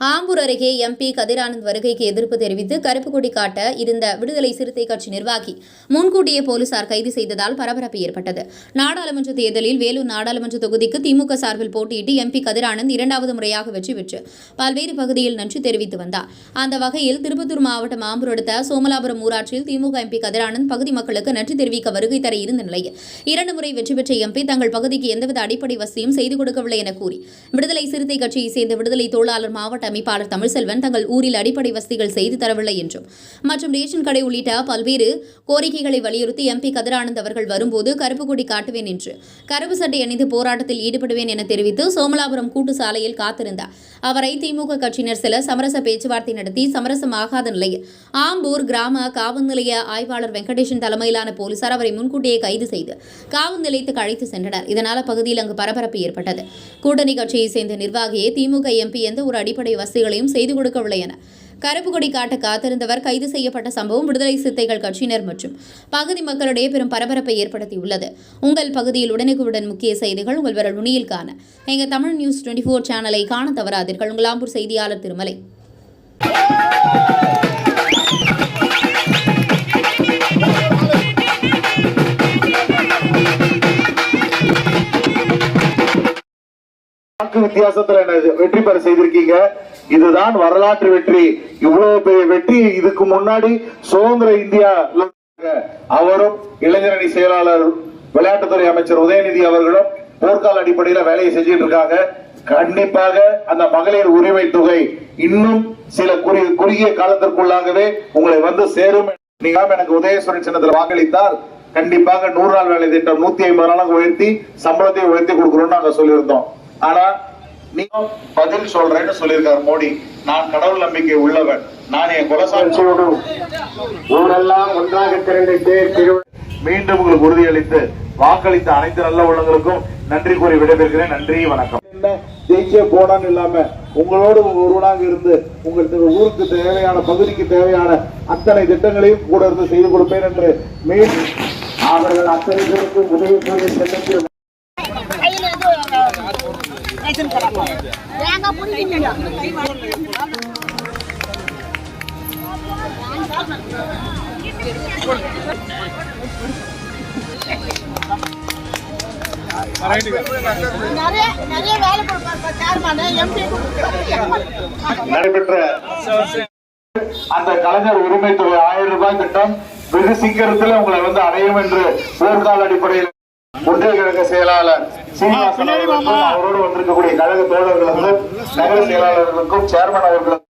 ஆம்பூர் அருகே எம்பி கதிரானந்த் வருகைக்கு எதிர்ப்பு தெரிவித்து கருப்பு கொடி காட்ட இருந்த விடுதலை சிறுத்தை கட்சி நிர்வாகி முன்கூட்டியே போலீசார் கைது செய்ததால் பரபரப்பு ஏற்பட்டது. நாடாளுமன்ற தேர்தலில் வேலூர் நாடாளுமன்ற தொகுதிக்கு திமுக சார்பில் போட்டியிட்டு எம்பி கதிரானந்த் இரண்டாவது முறையாக வெற்றி பெற்று பல்வேறு பகுதியில் நன்றி தெரிவித்து வந்தார். அந்த வகையில் திருப்பத்தூர் மாவட்டம் ஆம்பூர் அடுத்த சோமலாபுரம் ஊராட்சியில் திமுக எம்பி கதிரானந்த் பகுதி மக்களுக்கு நன்றி தெரிவிக்க வருகை தர இருந்த நிலையில் இரண்டு முறை வெற்றி பெற்ற எம்பி தங்கள் பகுதிக்கு எந்தவித அடிப்படை வசதியும் செய்து கொடுக்கவில்லை என கூறி விடுதலை சிறுத்தை கட்சியை சேர்ந்த விடுதலை தொழிலாளர் மாவட்ட அமைப்பாளர் தமிழ்செல்வன் தங்கள் ஊரில் அடிப்படை வசதிகள் செய்து தரவில்லை என்றும். மற்றும் ரேஷன் கடை உள்ளிட்ட பல்வேறு கோரிக்கைகளை வலியுறுத்தி எம்பி கதிரானந்த் அவர்கள் வரும்போது கருப்பு கொடி காட்டுவேன் என்று. கருப்பு சட்டை அணிந்து போராட்டத்தில் ஈடுபடுவேன் என தெரிவித்து சோமலாபுரம் கூட்டு சாலையில் காத்திருந்தார். அவரை திமுக கட்சியினர் சில சமரச பேச்சுவார்த்தை நடத்தி சமரசமாகாத நிலையில் ஆம்பூர் கிராம காவல் நிலைய ஆய்வாளர் வெங்கடேஷன் தலைமையிலான போலீசார் அவரை முன்கூட்டியே கைது செய்து காவல் நிலையத்துக்கு அழைத்து சென்றனர். இதனால் அப்பகுதியில் அங்கு பரபரப்பு ஏற்பட்டது. கூட்டணி கட்சியை சேர்ந்த நிர்வாகியை திமுக எம்பி எந்த ஒரு அடிப்படை வசதிகளையும் செய்து கொடுக்கவில்லை என. கருப்புக்கொடி காட்ட காத்திருந்தவர் கைது செய்யப்பட்ட சம்பவம் விடுதலை சித்தைகள் கட்சியினர் மற்றும் பகுதி மக்களிடையே பெரும் பரபரப்பை ஏற்படுத்தியுள்ளது. உங்கள் பகுதியில் உடனுக்குடன் முக்கிய செய்திகள் உங்கள் விரல் நுனியில் காண. எங்கள் தமிழ் நியூஸ் டுவெண்ட்டி ஃபோர் சேனலை காண தவறாதீர்கள். உங்கள் ஆம்பூர் செய்தியாளர் திருமலை. வாக்கு வித்தியாசத்துல என்ன வெற்றி பெற செய்திருக்கீங்க. இதுதான் வரலாற்று வெற்றி. இவ்வளவு பெரிய வெற்றி. இதுக்கு முன்னாடி சுதந்திர இந்தியா அவரும் இளைஞரணி செயலாளர் விளையாட்டுத்துறை அமைச்சர் உதயநிதி அவர்களும் போர்க்கால அடிப்படையில வேலையை செஞ்சுட்டு இருக்காங்க. கண்டிப்பாக அந்த மகளிர் உரிமை தொகை இன்னும் சில குறி- குறுகிய காலத்திற்குள்ளாகவே உங்களை வந்து சேரும். நீங்க எனக்கு உதயசுரன் சின்னத்தில் வாக்களித்தால் கண்டிப்பாக நூறு நாள் வேலை திட்டம் நூத்தி ஐம்பது நாளாக உயர்த்தி சம்பளத்தை உயர்த்தி கொடுக்கணும்னு நாங்க சொல்லியிருந்தோம். ஆனா நீங்க பதில் சொல்றேன்னு சொல்லியிருக்காரு மோடி. நான் கடவுள் நம்பிக்கை உள்ளவன். நான் என் கொலசாட்சியோடு ஊரெல்லாம் ஒன்றாக திரண்டிட்டு திரு- மீண்டும் உங்களுக்கு உறுதியளித்து வாக்களித்த அனைத்து நல்ல உள்ளங்களுக்கும் நன்றி கூறி விடைபெறுகிறேன். நன்றி வணக்கம். என்ன? ஜெயிச்சே போனான்னு இல்லாம உங்களோடு ஒருவனாக இருந்து உங்களுக்கு ஊருக்கு தேவையான பகுதிக்கு தேவையான அத்தனை திட்டங்களையும் கூட இருந்து செய்து கொடுப்பேன் என்று மீண்டும் அவர்கள் அத்தனை பேருக்கும் உதவி செய்ய சென்று கையில இருந்து ரேஷன் கடை தேங்காய் புடிக்கிங்க நிறைய நிறைய வேலை கொடுப்பாங்க சேர்மன் எம்பி நடைபெற்ற அந்த கலைஞர் உரிமை தொகை ஆயிரம் ரூபாய் திட்டம் வெகு சீக்கிரத்தில் உங்களை வந்து அடையும் என்று போர்க்கால அடிப்படையில் ஒன்றிய கழக செயலாளர் சீனிவாசன் அவர்களுக்கும் அவரோடு வந்திருக்கக்கூடிய கழக தோழர்களுக்கும் நகர செயலாளர்களுக்கும் சேர்மன் அவர்களுக்கும்